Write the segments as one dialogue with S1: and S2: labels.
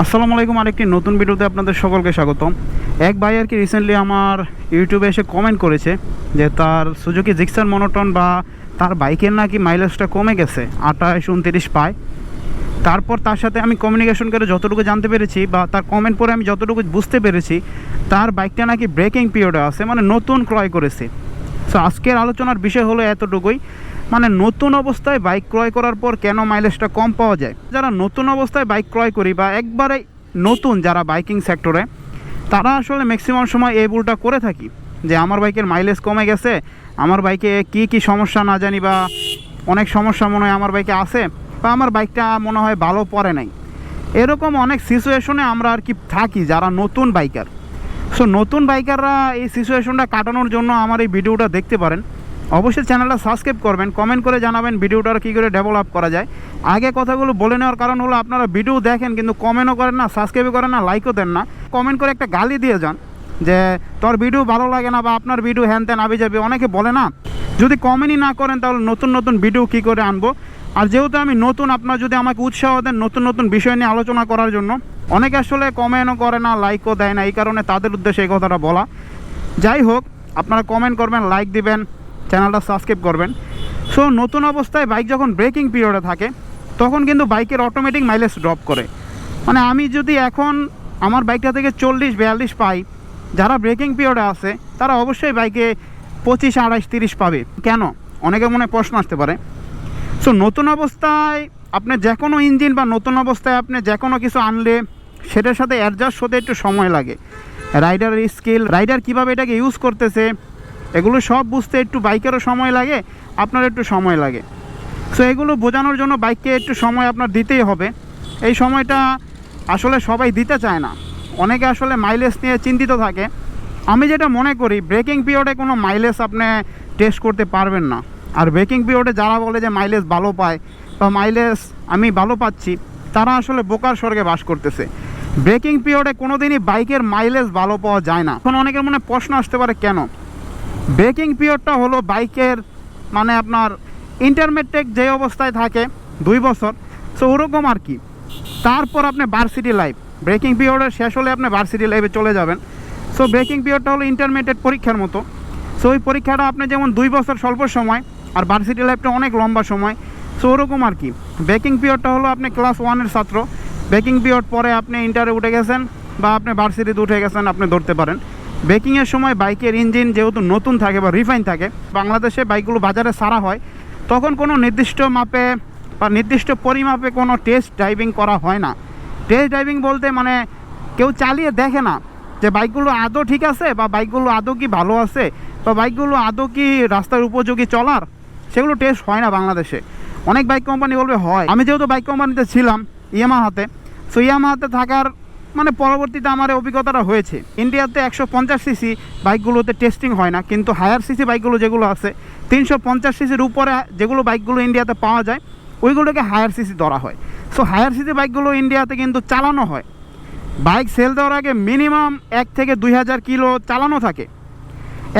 S1: আসসালামু আলাইকুম, আরেকটি নতুন ভিডিওতে আপনাদের সকলকে স্বাগতম। এক ভাই আর কি রিসেন্টলি আমার ইউটিউবে এসে কমেন্ট করেছে যে তার সুজুকি জিক্সার মনোটন বা তার বাইকের নাকি মাইলেজটা কমে গেছে, আঠাশ, উনত্রিশ পায়। তারপর তার সাথে আমি কমিউনিকেশন করে যতটুকু জানতে পেরেছি বা তার কমেন্ট পরে আমি যতটুকু বুঝতে পেরেছি, তার বাইকটা নাকি ব্রেকিং পিরিয়ডে আছে মানে নতুন ক্রয় করেছে। সো আজকের আলোচনার বিষয় হলো এতটুকুই। মানে নতুন অবস্থায় বাইক ক্রয় করার পর কেন মাইলেজটা কম পাওয়া যায়? যারা নতুন অবস্থায় বাইক ক্রয় করি বা একবারে নতুন যারা বাইকিং সেক্টরে, তারা আসলে ম্যাক্সিমাম সময় এই ভুলটা করে থাকি। যে আমার বাইকের মাইলেজ কমে গেছে, আমার বাইকে কি কি সমস্যা না জানি বা অনেক সমস্যা মনে হয় আমার বাইকে আছে বা আমার বাইকটা মনে হয় ভালো পড়ে নাই। এরকম অনেক সিচুয়েশনে আমরা আর কি থাকি যারা নতুন বাইকার সো নতুন বাইকাররা এই সিচুয়েশনটা কাটানোর জন্য আমার এই ভিডিওটা দেখতে পারেন। অবশ্যই চ্যানেলটা সাবস্ক্রাইব করবেন কমেন্ট করে জানাবেন ভিডিওটার কী করে ডেভেলপ করা যায়। আগে কথাগুলো বলে নেওয়ার কারণ হলো আপনারা ভিডিও দেখেন, কিন্তু কমেন্টও করেন না সাবস্ক্রাইবও করেন না লাইকও দেন না। কমেন্ট করে একটা গালি দিয়ে যান যে, তোর ভিডিও ভালো লাগে না বা আপনার ভিডিও হ্যান ত্যান আবি যাবে? অনেকে বলে না। যদি কমেন্টই না করেন, তাহলে নতুন নতুন ভিডিও কী করে আনব? আর যেহেতু আমি নতুন, আপনার যদি আমাকে উৎসাহ দেন নতুন নতুন বিষয় নিয়ে আলোচনা করার জন্য, অনেকে আসলে কমেন্টও করে না লাইকও দেয় না, এই কারণে তাদের উদ্দেশ্যে এই কথাটা বলা। যাই হোক, আপনারা কমেন্ট করবেন লাইক দিবেন চ্যানেলটা সাবস্ক্রাইব করবেন। সো নতুন অবস্থায় বাইক যখন ব্রেকিং পিরিয়ডে থাকে, তখন কিন্তু বাইকের অটোমেটিক মাইলেজ ড্রপ করে। মানে আমি যদি এখন আমার বাইকটা থেকে চল্লিশ, বিয়াল্লিশ পাই, যারা ব্রেকিং পিরিয়ডে আছে, তারা অবশ্যই বাইকে পঁচিশ, আড়াইশ, তিরিশ পাবে। কেন? অনেকে মনে প্রশ্ন আসতে পারে। সো নতুন অবস্থায় আপনি যে কোনো ইঞ্জিন বা নতুন অবস্থায় আপনি যে কোনো কিছু আনলে, সেটার সাথে অ্যাডজাস্ট হতে একটু সময় লাগে। রাইডারের স্কিল রাইডার কীভাবে এটাকে ইউজ করতেছে এগুলো সব বুঝতে একটু বাইকেরও সময় লাগে আপনার একটু সময় লাগে। সো এগুলো বোঝানোর জন্য বাইককে একটু সময় আপনার দিতেই হবে। এই সময়টা আসলে সবাই দিতে চায় না। অনেকে আসলে মাইলেজ নিয়ে চিন্তিত থাকে। আমি যেটা মনে করি ব্রেকিং পিরিয়ডে কোনো মাইলেজ আপনি টেস্ট করতে পারবেন না। আর ব্রেকিং পিরিয়ডে যারা বলে যে মাইলেজ ভালো পায় বা মাইলেজ আমি ভালো পাচ্ছি, তারা আসলে বোকার স্বর্গে বাস করতেছে। ব্রেকিং পিরিয়ডে কোনো দিনই বাইকের মাইলেজ ভালো পাওয়া যায় না। এখন অনেকের মনে প্রশ্ন আসতে পারে, কেন? ব্রেকিং পিরিয়ডটা হলো বাইকের মানে আপনার ইন্টারমেটেক যে অবস্থায় থাকে, দুই বছর। সো ওরকম আর কি। তারপর আপনি ভার্সিটি লাইফ ব্রেকিং পিরিয়ডের শেষ হলে আপনি ভার্সিটি লাইফে চলে যাবেন। সো ব্রেকিং পিরিয়ডটা হলো ইন্টারমিডিয়েট পরীক্ষার মতো। সো ওই পরীক্ষাটা আপনি যেমন দুই বছর স্বল্প সময়, আর ভার্সিটি লাইফটা অনেক লম্বা সময়। সো ওরকম আর কি। ব্রেকিং পিরিয়ডটা হলো আপনি ক্লাস ওয়ানের ছাত্র। ব্রেকিং পিরিয়ড পরে আপনি ইন্টারে উঠে গেছেন, বা আপনি ভার্সিটিতে উঠে গেছেন, আপনি ধরতে পারেন। ব্রেকিংয়ের সময় বাইকের ইঞ্জিন যেহেতু নতুন থাকে বা রিফাইন থাকে, বাংলাদেশে বাইকগুলো বাজারে সারা হয়, তখন কোনো নির্দিষ্ট মাপে বা নির্দিষ্ট পরিমাপে কোনো টেস্ট ড্রাইভিং করা হয় না। টেস্ট ড্রাইভিং বলতে মানে কেউ চালিয়ে দেখে না যে বাইকগুলো আদৌ ঠিক আছে বা বাইকগুলো আদৌ কি ভালো আছে বা বাইকগুলো আদৌ কি রাস্তার উপযোগী চলার, সেগুলো টেস্ট হয় না বাংলাদেশে। অনেক বাইক কোম্পানি বলবে হয়। আমি যেহেতু বাইক কোম্পানিতে ছিলাম, ইয়ামাহাতে সো ইয়ামাহাতে থাকার মানে পরবর্তীতে আমার অভিজ্ঞতাটা হয়েছে। ইন্ডিয়াতে একশো পঞ্চাশ সিসি বাইকগুলোতে টেস্টিং হয় না, কিন্তু হায়ার সিসি বাইকগুলো যেগুলো আছে, তিনশো পঞ্চাশ সিসির উপরে যেগুলো বাইকগুলো ইন্ডিয়াতে পাওয়া যায়, ওইগুলোকে হায়ার সিসি ধরা হয়। সো হায়ার সিসি বাইকগুলো ইন্ডিয়াতে কিন্তু চালানো হয়। বাইক সেল দেওয়ার আগে মিনিমাম এক থেকে দুই হাজার কিলো চালানো থাকে।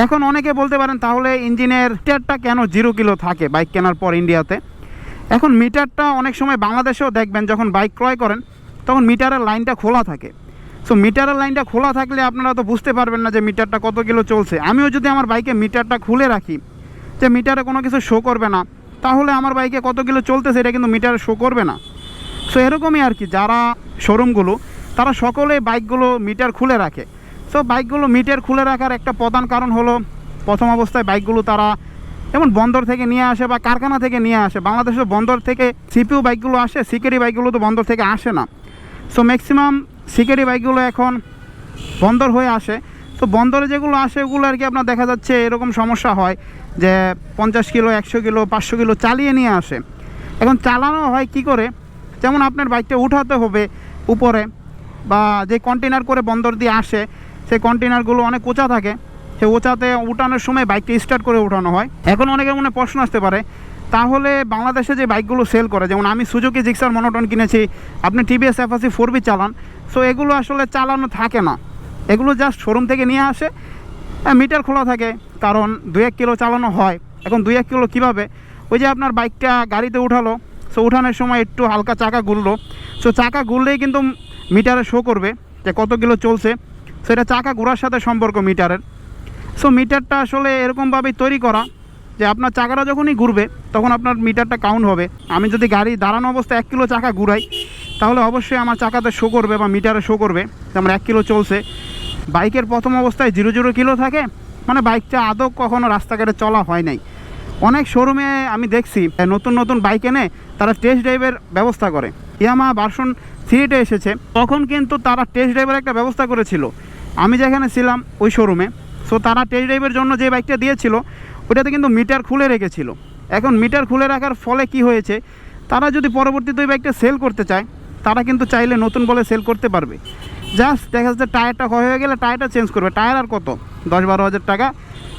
S1: এখন অনেকে বলতে পারেন, তাহলে ইঞ্জিনের মিটারটা কেন জিরো কিলো থাকে বাইক কেনার পর ইন্ডিয়াতে এখন মিটারটা অনেক সময় বাংলাদেশেও দেখবেন, যখন বাইক ক্রয় করেন তখন মিটারের লাইনটা খোলা থাকে। সো মিটারের লাইনটা খোলা থাকলে আপনারা তো বুঝতে পারবেন না যে মিটারটা কত কিলো চলছে। আমিও যদি আমার বাইকে মিটারটা খুলে রাখি, যে মিটারে কোনো কিছু শো করবে না, তাহলে আমার বাইকে কত কিলো চলতেছে এটা কিন্তু মিটারে শো করবে না। সো এরকমই আর কি, যারা শোরুমগুলো তারা সকলে বাইকগুলো মিটার খুলে রাখে। সো বাইকগুলো মিটার খুলে রাখার একটা প্রধান কারণ হলো, প্রথম অবস্থায় বাইকগুলো তারা যেমন বন্দর থেকে নিয়ে আসে বা কারখানা থেকে নিয়ে আসে। বাংলাদেশের বন্দর থেকে সিপিউ বাইকগুলো আসে সিকেরি বাইকগুলো তো বন্দর থেকে আসে না। সো ম্যাক্সিমাম সিকেরি বাইকগুলো এখন বন্দর হয়ে আসে। তো বন্দরে যেগুলো আসে, ওগুলো আর কি আপনার দেখা যাচ্ছে এরকম সমস্যা হয় যে পঞ্চাশ কিলো, একশো কিলো, পাঁচশো কিলো চালিয়ে নিয়ে আসে। এখন চালানো হয় কি করে? যেমন আপনার বাইকটা উঠাতে হবে উপরে বা যে কন্টেনার করে বন্দর দিয়ে আসে, সেই কন্টেনারগুলো অনেক উঁচা থাকে। সেই উঁচাতে উঠানোর সময় বাইকটা স্টার্ট করে উঠানো হয়। এখন অনেকের মনে প্রশ্ন আসতে পারে তাহলে বাংলাদেশে যে বাইকগুলো সেল করে, যেমন আমি সুজুকি জিক্সার মনোটন কিনেছি, আপনি টিভিএস এফআসি ফোর বি চালান সো এগুলো আসলে চালানো থাকে না। এগুলো জাস্ট শোরুম থেকে নিয়ে আসে মিটার খোলা থাকে, কারণ দু এক কিলো চালানো হয়। এখন দুই এক কিলো কীভাবে? ওই যে আপনার বাইকটা গাড়িতে উঠালো সো উঠানোর সময় একটু হালকা চাকা ঘুরলো সো চাকা ঘুরলেই কিন্তু মিটারে শো করবে যে কত কিলো চলছে। সেটা চাকা ঘোরার সাথে সম্পর্ক মিটারের সো মিটারটা আসলে এরকমভাবেই তৈরি করা। যে আপনার চাকাটা যখনই ঘুরবে, তখন আপনার মিটারটা কাউন্ট হবে। আমি যদি গাড়ি দাঁড়ানো অবস্থায় এক কিলো চাকা ঘুরাই, তাহলে অবশ্যই আমার চাকাতে শো করবে বা মিটারে শো করবে। যে আমার এক কিলো চলছে। বাইকের প্রথম অবস্থায় জিরো জিরো কিলো থাকে। মানে বাইকটা আদৌ কখনো রাস্তাঘাটে চলা হয় নাই। অনেক শোরুমে আমি দেখছি, নতুন নতুন বাইক এনে তারা টেস্ট ড্রাইভের ব্যবস্থা করে। ইয়ামা ভার্সন থ্রিটে এসেছে। তখন কিন্তু তারা টেস্ট ড্রাইভের একটা ব্যবস্থা করেছিল। আমি যেখানে ছিলাম, ওই শোরুমে সো তারা টেস্ট ড্রাইভের জন্য যে বাইকটা দিয়েছিল ওটাতে কিন্তু মিটার খুলে রেখেছিল। এখন মিটার খুলে রাখার ফলে কি হয়েছে? তারা যদি পরবর্তীতে ওই বাইকটা সেল করতে চায়, তারা কিন্তু চাইলে নতুন বলে সেল করতে পারবে। জাস্ট দেখা যাচ্ছে টায়ারটা ক্ষয় হয়ে গেলে টায়ারটা চেঞ্জ করবে। টায়ার আর কত? দশ বারো হাজার টাকা।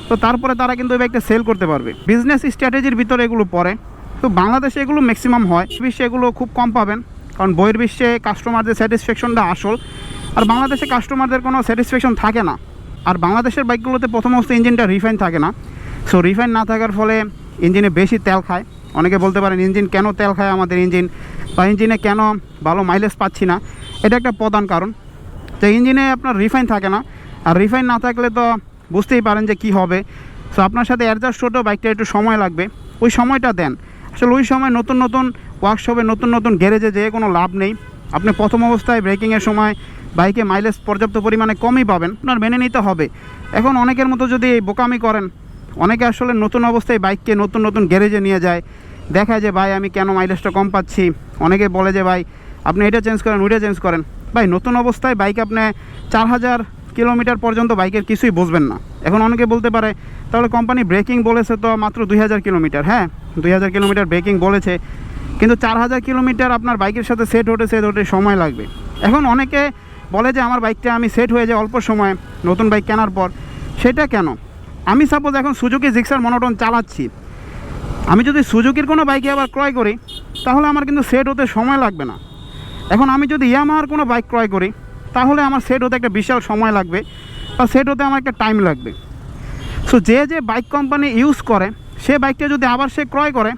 S1: তো তারপরে তারা কিন্তু ওই বাইকটা সেল করতে পারবে। বিজনেস স্ট্র্যাটেজির ভিতরে এগুলো পড়ে। তো বাংলাদেশে এগুলো ম্যাক্সিমাম হয়। বিশ্বে এগুলো খুব কম পাবেন। কারণ বইয়ের বিশ্বে কাস্টমারদের স্যাটিসফ্যাকশনটা আসল। আর বাংলাদেশে কাস্টমারদের কোনো স্যাটিসফ্যাকশন থাকে না। আর বাংলাদেশের বাইকগুলোতে প্রথম অবস্থায় ইঞ্জিনটা রিফাইন থাকে না। সো রিফাইন না থাকার ফলে ইঞ্জিনে বেশি তেল খায়। অনেকে বলতে পারেন ইঞ্জিন কেন তেল খায় আমাদের ইঞ্জিন বা ইঞ্জিনে কেন ভালো মাইলেজ পাচ্ছি না? এটা একটা প্রধান কারণ। তো ইঞ্জিনে আপনার রিফাইন থাকে না। আর রিফাইন না থাকলে তো বুঝতেই পারেন যে কি হবে। সো আপনার সাথে অ্যাডজাস্ট হতেও বাইকটা একটু সময় লাগবে। ওই সময়টা দেন। আসলে ওই সময় নতুন নতুন ওয়ার্কশপে নতুন নতুন গ্যারেজে যেয়ে কোনো লাভ নেই। আপনি প্রথম অবস্থায় ব্রেকিংয়ের সময় বাইকে মাইলেজ পর্যাপ্ত পরিমাণে কমই পাবেন। আপনার মেনে নিতে হবে। এখন অনেকের মতো যদি বোকামি করেন অনেকে আসলে নতুন অবস্থায় বাইককে নতুন নতুন গ্যারেজে নিয়ে যায়। দেখায় যে ভাই, আমি কেন মাইলেজটা কম পাচ্ছি? অনেকে বলে যে, ভাই, আপনি এটা চেঞ্জ করেন, ওইটা চেঞ্জ করেন। ভাই, নতুন অবস্থায় বাইক আপনি চার হাজার কিলোমিটার পর্যন্ত বাইকের কিছুই বুঝবেন না। এখন অনেকে বলতে পারে, তাহলে কোম্পানি ব্রেকিং বলেছে তো মাত্র দুই হাজার কিলোমিটার। হ্যাঁ দুই হাজার কিলোমিটার ব্রেকিং বলেছে, কিন্তু চার হাজার কিলোমিটার আপনার বাইকের সাথে সেট হতে সেট হতে সময় লাগবে। এখন অনেকে বলে যে, আমার বাইকটা আমি সেট হয়ে যায় অল্প সময় নতুন বাইক কেনার পর। সেটা কেন? আমি সাপোজ এখন সুজুকি জিক্সার মনোটন চালাচ্ছি। আমি যদি সুজুকির কোনো বাইকে আবার ক্রয় করি, তাহলে আমার কিন্তু সেট হতে সময় লাগবে না। এখন আমি যদি ইয়ামাহার কোনো বাইক ক্রয় করি, তাহলে আমার সেট হতে একটা বিশাল সময় লাগবে বা সেট হতে আমার একটা টাইম লাগবে। সো যে যে বাইক কোম্পানি ইউজ করে, সে বাইকটা যদি আবার সে ক্রয় করে,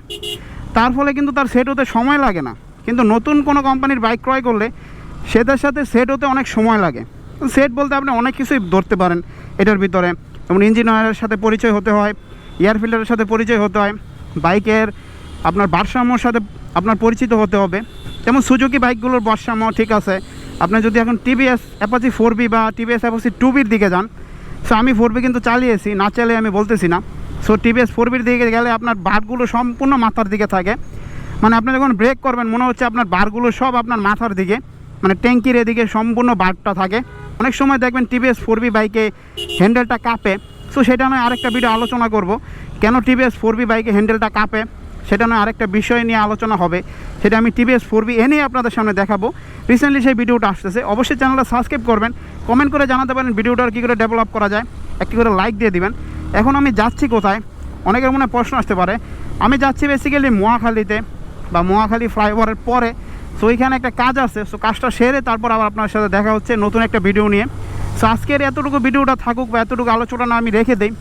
S1: তার ফলে কিন্তু তার সেট হতে সময় লাগে না। কিন্তু নতুন কোনো কোম্পানির বাইক ক্রয় করলে, সেটার সাথে সেট হতে অনেক সময় লাগে। সেট বলতে আপনি অনেক কিছুই ধরতে পারেন, এটার ভিতরে। যেমন ইঞ্জিন অয়েলের সাথে পরিচয় হতে হয় এয়ার ফিল্টারের সাথে পরিচয় হতে হয়, বাইকের আপনার ভারসাম্যর সাথে আপনার পরিচিত হতে হবে। যেমন সুজুকি বাইকগুলোর ভারসাম্য ঠিক আছে। আপনি যদি এখন টিভিএস অ্যাপাচি ফোর বি বা টিভিএস অ্যাপাচি টু বির দিকে যান সো আমি ফোর বি কিন্তু চালিয়েছি, না চালিয়ে আমি বলতেছি না। সো টিভিএস ফোর বির দিকে গেলে আপনার বারগুলো সম্পূর্ণ মাথার দিকে থাকে। মানে আপনি যখন ব্রেক করবেন, মনে হচ্ছে আপনার বারগুলো সব আপনার মাথার দিকে। মানে ট্যাঙ্কির এদিকে সম্পূর্ণ বারটা থাকে। অনেক সময় দেখবেন টিভিএস ফোর বাইকে হ্যান্ডেলটা কাঁপে। সো সেটা নয় আরেকটা ভিডিও আলোচনা করব। কেন টিভিএস ফোর বাইকে হ্যান্ডেলটা কাঁপে? সেটা নয় আরেকটা বিষয় নিয়ে আলোচনা হবে। সেটা আমি টিভিএস ফোর বি এনেই আপনাদের সামনে দেখাবো। রিসেন্টলি সেই ভিডিওটা আসতেছে। অবশ্যই চ্যানেলটা সাবস্ক্রাইব করবেন। কমেন্ট করে জানাতে পারেন ভিডিওটার কী করে ডেভেলপ করা যায়। একটি করে লাইক দিয়ে দিবেন। এখন আমি যাচ্ছি কোথায়? অনেকের মনে প্রশ্ন আসতে পারে। আমি যাচ্ছি বেসিক্যালি মোয়াখালীতে বা মোয়াখালী ফ্লাইওভারের পরে। সো এখানে একটা কাজ আছে। সো কাজটা সেরে তারপর আবার আপনার সাথে দেখা হচ্ছে নতুন একটা ভিডিও নিয়ে। সো আজকের এতটুকু ভিডিওটা থাকুক বা এতটুকু আলোচনা আমি রেখে দিই।